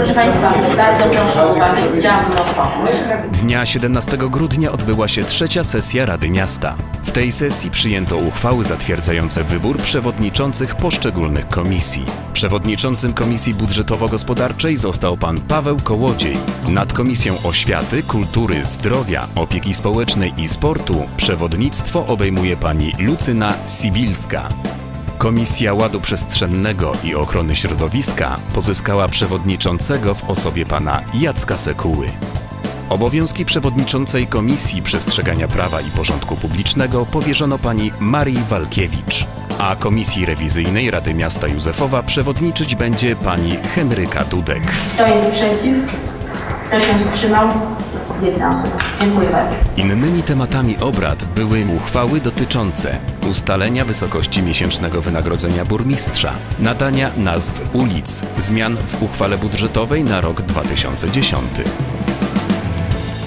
Proszę Państwa, bardzo proszę o uwagę. Rozpocząć. Dnia 17 grudnia odbyła się trzecia sesja Rady Miasta. W tej sesji przyjęto uchwały zatwierdzające wybór przewodniczących poszczególnych komisji. Przewodniczącym Komisji Budżetowo-Gospodarczej został pan Paweł Kołodziej. Nad Komisją Oświaty, Kultury, Zdrowia, Opieki Społecznej i Sportu przewodnictwo obejmuje pani Lucyna Sibilska. Komisja Ładu Przestrzennego i Ochrony Środowiska pozyskała przewodniczącego w osobie pana Jacka Sekuły. Obowiązki przewodniczącej Komisji Przestrzegania Prawa i Porządku Publicznego powierzono pani Marii Walkiewicz, a Komisji Rewizyjnej Rady Miasta Józefowa przewodniczyć będzie pani Henryka Dudek. Kto jest przeciw? Kto się wstrzymał? Dziękuję bardzo. Innymi tematami obrad były uchwały dotyczące ustalenia wysokości miesięcznego wynagrodzenia burmistrza, nadania nazw ulic, zmian w uchwale budżetowej na rok 2010.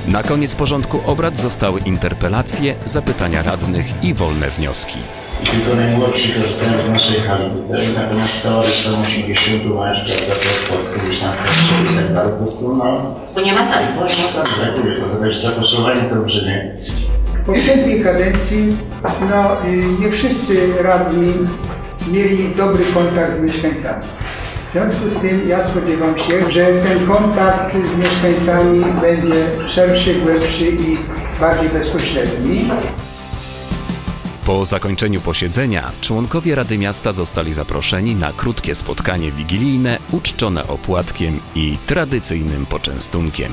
Na koniec porządku obrad zostały interpelacje, zapytania radnych i wolne wnioski. Tylko najmłodsi korzystają z naszej hali tutaj, natomiast cała reszta musi gdzieś się utować, prawda, to Polskę gdzieś na kresie i tak dalej. Po prostu, no, Bo nie ma sali. no, masakra, brakuje, to też zapotrzebowanie co olbrzymie. W poprzedniej kadencji no, y, nie wszyscy radni mieli dobry kontakt z mieszkańcami. W związku z tym ja spodziewam się, że ten kontakt z mieszkańcami będzie szerszy, głębszy i bardziej bezpośredni. Po zakończeniu posiedzenia członkowie Rady Miasta zostali zaproszeni na krótkie spotkanie wigilijne uczczone opłatkiem i tradycyjnym poczęstunkiem.